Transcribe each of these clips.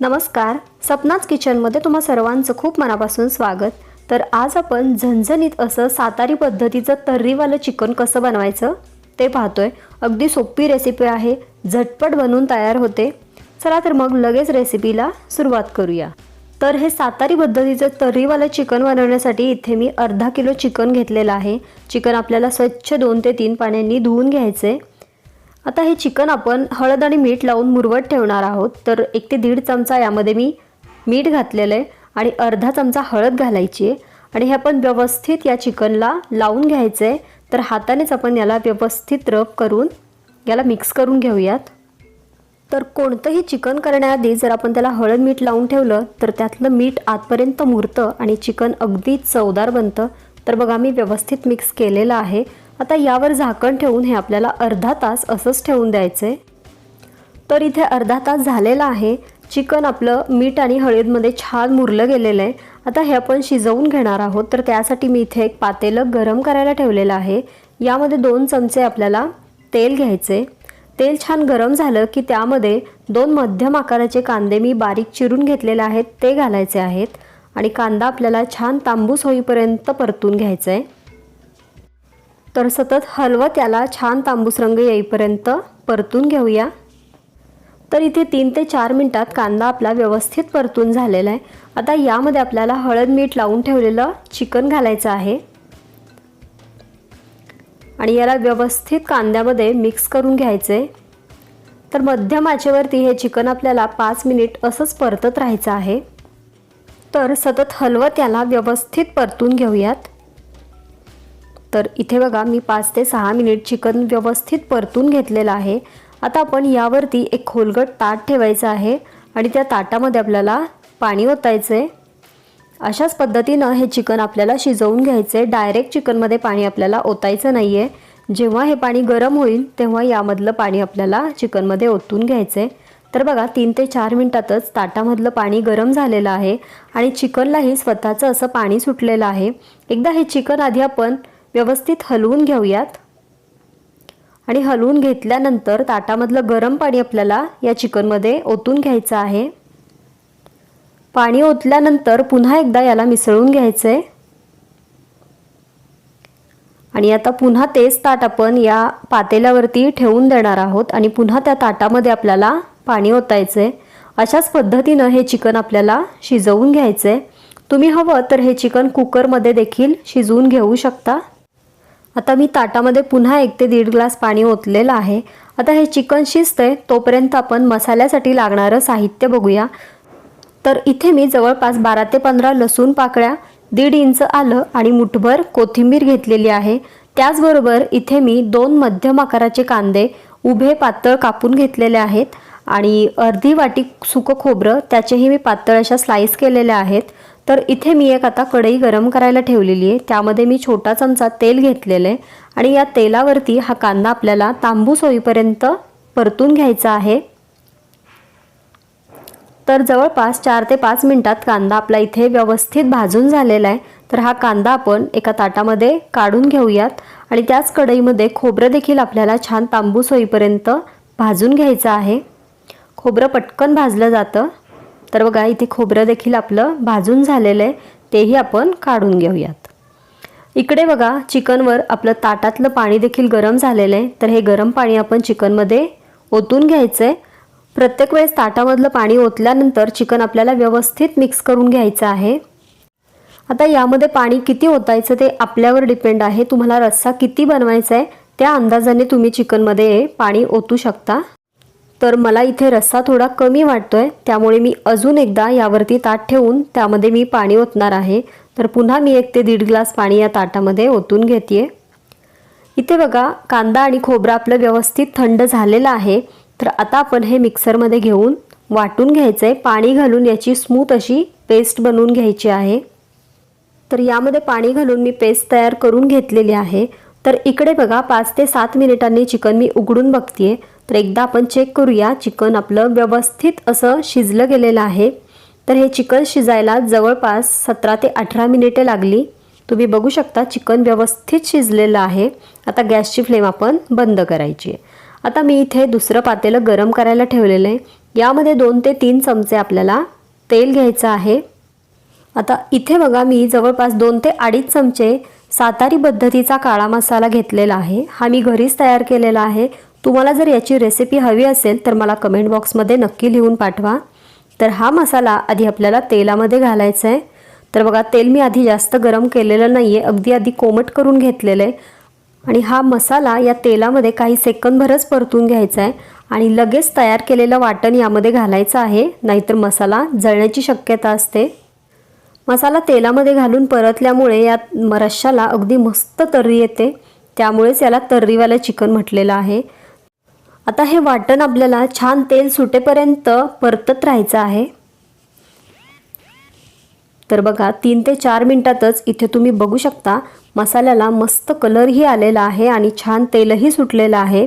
नमस्कार. सपनाच किचनमध्ये तुम्हा सर्वांचं खूप मनापासून स्वागत. तर आज आपण झणझणीत असं सातारी पद्धतीचं तर्रीवालं चिकन कसं बनवायचं ते पाहतोय. अगदी सोपी रेसिपी आहे. झटपट बनवून तयार होते. चला तर मग लगेच रेसिपीला सुरुवात करूया. तर हे सातारी पद्धतीचं तर्रीवालं चिकन बनवण्यासाठी इथे मी अर्धा किलो चिकन घेतलेलं आहे. चिकन आपल्याला स्वच्छ दोन ते तीन पाण्याने धुवून घ्यायचे आता हे चिकन आपण हळद आणि मीठ लावून मुरवत ठेवणार आहोत. तर एक ते दीड चमचा यामध्ये मी मीठ घातलेलं आहे आणि अर्धा चमचा हळद घालायची आहे. आणि हे आपण व्यवस्थित या चिकनला लावून घ्यायचं आहे तर हातानेच आपण याला व्यवस्थित रब करून याला मिक्स करून घेऊयात. तर कोणतंही चिकन करण्याआधी जर आपण त्याला हळद मीठ लावून ठेवलं तर त्यातलं मीठ आतपर्यंत मुरतं आणि चिकन अगदी चवदार बनतं. तर बघा मी व्यवस्थित मिक्स केलेलं आहे. आता यावर झाकण ठेवून हे आपल्याला अर्धा तास असंच ठेवून द्यायचं आहे तर इथे अर्धा तास झालेला आहे. चिकन आपलं मीठ आणि हळदमध्ये छान मुरलं गेलेलं आहे. आता हे आपण शिजवून घेणार आहोत. तर त्यासाठी मी इथे एक पातेलं गरम करायला ठेवलेलं आहे. यामध्ये दोन चमचे आपल्याला तेल घ्यायचे तेल छान गरम झालं की त्यामध्ये दोन मध्यम आकाराचे कांदे मी बारीक चिरून घेतलेले आहेत. ते घालायचे आहेत. आणि कांदा आपल्याला छान तांबूस होईपर्यंत परतून घ्यायचं आहे तर सतत हलवत त्याला छान तांबूस रंग येईपर्यंत परतून घेऊया. तर इथे तीन ते चार मिनटात कांदा आपला व्यवस्थित परतून झालेला आहे. आता यामध्ये आपल्याला हळद मीठ लावून ठेवलेलं चिकन घालायचं आहे. आणि याला व्यवस्थित कांद्यामध्ये मिक्स करून घ्यायचं आहे तर मध्यम आचेवरती हे चिकन आपल्याला पाच मिनिट असंच परतत राहायचं आहे. तर सतत हलवत याला व्यवस्थित परतून घेऊयात. तर इथे बघा मी पाच ते सहा मिनिट चिकन व्यवस्थित परतून घेतलेलं आहे. आता आपण यावरती एक खोलगट ताट ठेवायचं आहे आणि त्या ताटामध्ये आपल्याला पाणी ओतायचं आहे अशाच पद्धतीनं हे चिकन आपल्याला शिजवून घ्यायचं आहे डायरेक्ट चिकनमध्ये पाणी आपल्याला ओतायचं नाही आहे जेव्हा हे पाणी गरम होईल तेव्हा यामधलं पाणी आपल्याला चिकनमध्ये ओतून घ्यायचं आहे तर बघा तीन ते चार मिनटातच ताटामधलं पाणी गरम झालेलं आहे आणि चिकनलाही स्वतःचं असं पाणी सुटलेलं आहे. एकदा हे चिकन आधी आपण व्यवस्थित हलवून घेऊयात. आणि हलवून घेतल्यानंतर ताटामधलं गरम पाणी आपल्याला या चिकनमध्ये ओतून घ्यायचं आहे. पाणी ओतल्यानंतर पुन्हा एकदा याला मिसळून घ्यायचं. आहे आणि आता पुन्हा तेच ताट आपण या पातेल्यावरती ठेवून देणार आहोत आणि पुन्हा त्या ताटामध्ये आपल्याला पाणी ओतायचं. आहे अशाच पद्धतीनं हे चिकन आपल्याला शिजवून घ्यायचं. आहे तुम्ही हवं तर हे चिकन कुकरमध्ये देखील शिजवून घेऊ शकता. आता मी ताटामध्ये पुन्हा एक ते दीड ग्लास पाणी ओतलेलं आहे. आता हे चिकन शिजतंय तोपर्यंत आपण मसाल्यासाठी लागणारं साहित्य बघूया. तर इथे मी जवळपास बारा ते पंधरा लसूण पाकळ्या दीड इंच आलं आणि मुठभर कोथिंबीर घेतलेली आहे. त्याचबरोबर इथे मी दोन मध्यम आकाराचे कांदे उभे पातळ कापून घेतलेले आहेत आणि अर्धी वाटी सुकं खोबरं त्याचेही मी पातळ अशा स्लाईस केलेल्या आहेत. तर इथे मी एक आता कढई गरम करायला ठेवलेली आहे. त्यामध्ये मी छोटा चमचा तेल घेतलेलं आहे. आणि या तेलावरती हा कांदा आपल्याला तांबूस होईपर्यंत परतून घ्यायचा आहे. तर जवळपास चार ते पाच मिनटात कांदा आपला इथे व्यवस्थित भाजून झालेला आहे. तर हा कांदा आपण एका ताटामध्ये काढून घेऊयात. आणि त्याच कढईमध्ये खोबरं देखील आपल्याला छान तांबूस होईपर्यंत भाजून घ्यायचं आहे. खोबरं पटकन भाजलं जातं. तर बघा इथे खोबरं देखील आपलं भाजून झालेलं आहे. तेही आपण काढून घेऊयात. इकडे बघा चिकनवर आपलं ताटातलं पाणी देखील गरम झालेलं आहे. तर हे गरम पाणी आपण चिकनमध्ये ओतून घ्यायचं आहे प्रत्येक वेळेस ताटामधलं पाणी ओतल्यानंतर चिकन आपल्याला व्यवस्थित मिक्स करून घ्यायचं आहे. आता यामध्ये पाणी किती ओतायचं ते आपल्यावर डिपेंड आहे. तुम्हाला रस्सा किती बनवायचा आहे त्या अंदाजाने तुम्ही चिकनमध्ये पाणी ओतू शकता. तर मला इथे रस्सा थोडा कमी वाटतोय त्यामुळे मी अजून एकदा यावरती ताट ठेवून त्यामध्ये मी पाणी ओतणार आहे. तर पुन्हा मी एक ते दीड ग्लास पाणी या ताटामध्ये ओतून घेते इथे बघा कांदा आणि खोबरं आपलं व्यवस्थित थंड झालेलं आहे. तर आता आपण हे मिक्सरमध्ये घेऊन वाटून घ्यायचं आहे पाणी घालून याची स्मूथ अशी पेस्ट बनवून घ्यायची आहे. तर यामध्ये पाणी घालून मी पेस्ट तयार करून घेतलेली आहे. तर इकडे बघा पाच ते सात मिनिटांनी चिकन मी उघडून बघते तर एकदा आपण चेक करूया चिकन आपलं व्यवस्थित असं शिजलं गेलेलं आहे. तर हे चिकन शिजायला जवळपास सतरा ते अठरा मिनिटे लागली. तुम्ही बघू शकता चिकन व्यवस्थित शिजलेलं आहे. आता गॅसची फ्लेम आपण बंद करायची आहे. आता मी इथे दुसरं पातेलं गरम करायला ठेवलेलं आहे. यामध्ये दोन ते तीन चमचे आपल्याला तेल घ्यायचं आहे. आता इथे बघा मी जवळपास दोन ते अडीच चमचे सातारी पद्धतीचा काळा मसाला घेतलेला आहे. हा मी घरीच तयार केलेला आहे. तुम्हाला जर याची रेसिपी हवी असेल तर मला कमेंट बॉक्समध्ये नक्की लिहून पाठवा. तर हा मसाला आधी आपल्याला तेलामध्ये घालायचा आहे. तर बघा तेल मी आधी जास्त गरम केलेलं नाही आहे अगदी आधी कोमट करून घेतलेलं आहे. आणि हा मसाला या तेलामध्ये काही सेकंदभरच परतून घ्यायचा आहे. आणि लगेच तयार केलेलं वाटण यामध्ये घालायचं आहे नाहीतर मसाला जळण्याची शक्यता असते. मसाला तेलामध्ये घालून परतल्यामुळे या रश्शाला अगदी मस्त तर्री येते. त्यामुळेच याला तर्रीवालं चिकन म्हटलेलं आहे. आता हे वाटण आपल्याला छान तेल सुटेपर्यंत परतत राहायचं आहे. तर बघा तीन ते चार मिनटातच इथे तुम्ही बघू शकता मसाल्याला मस्त कलरही आलेला आहे आणि छान तेलही सुटलेलं आहे.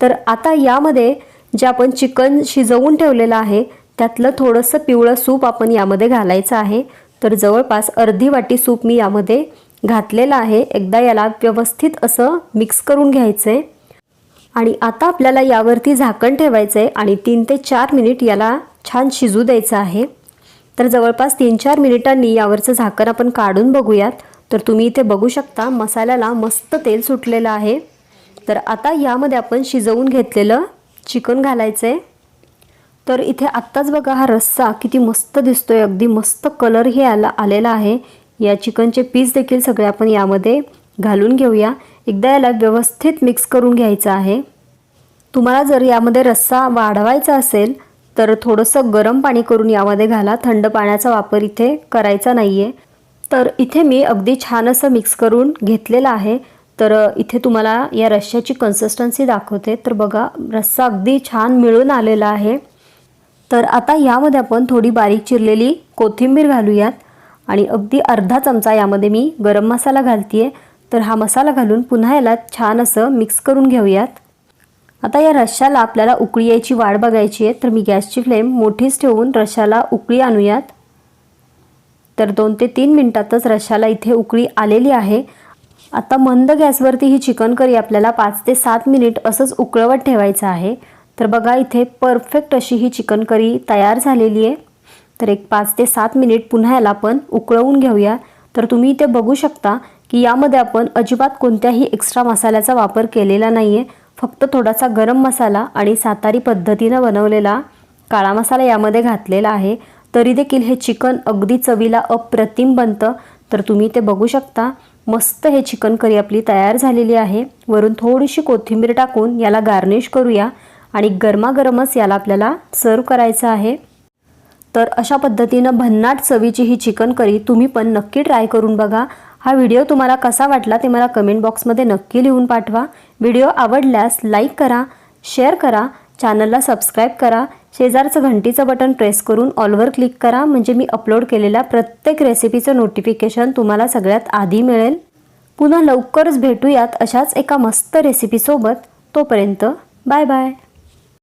तर आता यामध्ये जे आपण चिकन शिजवून ठेवलेलं आहे त्यातलं थोडंसं पिवळं सूप आपण यामध्ये घालायचं आहे. तर जवळपास अर्धी वाटी सूप मी यामध्ये घातलेलं आहे. एकदा याला व्यवस्थित असं मिक्स करून घ्यायचं आहे आणि आता आपल्याला यावरती झाकण ठेवायचं आहे आणि तीन ते चार मिनिट याला छान शिजू द्यायचं आहे. तर जवळपास तीन चार मिनिटांनी यावरचं झाकण आपण काढून बघूयात. तर तुम्ही इथे बघू शकता मसाल्याला मस्त तेल सुटलेलं आहे. तर आता यामध्ये आपण शिजवून घेतलेलं चिकन घालायचं आहे तर इथे आत्ताच बघा हा रस्सा किती मस्त दिसतोय. अगदी मस्त कलरही आला आलेला आहे. या चिकनचे पीस देखील सगळे आपण यामध्ये घालून घेऊया. एकदा याला व्यवस्थित मिक्स करून घ्यायचं आहे. तुम्हाला जर यामध्ये रस्सा वाढवायचा असेल तर थोडंसं गरम पाणी करून यामध्ये घाला. थंड पाण्याचा वापर इथे करायचा नाही आहे तर इथे मी अगदी छान असं मिक्स करून घेतलेलं आहे. तर इथे तुम्हाला या रश्श्याची कन्सिस्टन्सी दाखवते. तर बघा रस्सा अगदी छान मिळून आलेला आहे. तर आता यामध्ये आपण थोडी बारीक चिरलेली कोथिंबीर घालूयात. आणि अगदी अर्धा चमचा यामध्ये मी गरम मसाला घालते आहे तर हा मसाला घालून पुन्हा याला छान असं मिक्स करून घेऊयात. आता या रश्श्याला आपल्याला उकळी यायची वाढ बघायची आहे तर मी गॅसची फ्लेम मोठीच ठेवून रश्याला उकळी आणूयात. तर दोन ते तीन मिनटातच रश्श्याला इथे उकळी आलेली आहे. आता मंद गॅसवरती ही चिकन करी आपल्याला पाच ते सात मिनिट असंच उकळवत ठेवायचं आहे. तर बघा इथे परफेक्ट अशी ही चिकन करी तयार झालेली आहे. तर एक पाच ते सात मिनिट पुन्हा याला आपण उकळवून घेऊया. तर तुम्ही इथे बघू शकता की यामध्ये आपण अजिबात कोणत्याही एक्स्ट्रा मसाल्याचा वापर केलेला नाही आहे फक्त थोडासा गरम मसाला आणि सातारी पद्धतीनं बनवलेला काळा मसाला यामध्ये घातलेला आहे. तरी देखील हे चिकन अगदी चवीला अप्रतिम बनतं. तर तुम्ही ते बघू शकता. मस्त हे चिकन करी आपली तयार झालेली आहे. वरून थोडीशी कोथिंबीर टाकून याला गार्निश करूया आणि गरमागरमच याला आपल्याला सर्व करायचं आहे. तर अशा पद्धतीनं भन्नाट चवीची ही चिकन करी तुम्ही पण नक्की ट्राय करून बघा. हा व्हिडिओ तुम्हाला कसा वाटला ते मला कमेंट बॉक्समध्ये नक्की लिहून पाठवा. व्हिडिओ आवडल्यास लाईक करा शेअर करा चॅनलला सबस्क्राईब करा. शेजारचं घंटीचं बटन प्रेस करून ऑलवर क्लिक करा. म्हणजे मी अपलोड केलेल्या प्रत्येक रेसिपीचं नोटिफिकेशन तुम्हाला सगळ्यात आधी मिळेल. पुन्हा लवकरच भेटूयात अशाच एका मस्त रेसिपीसोबत तोपर्यंत बाय बाय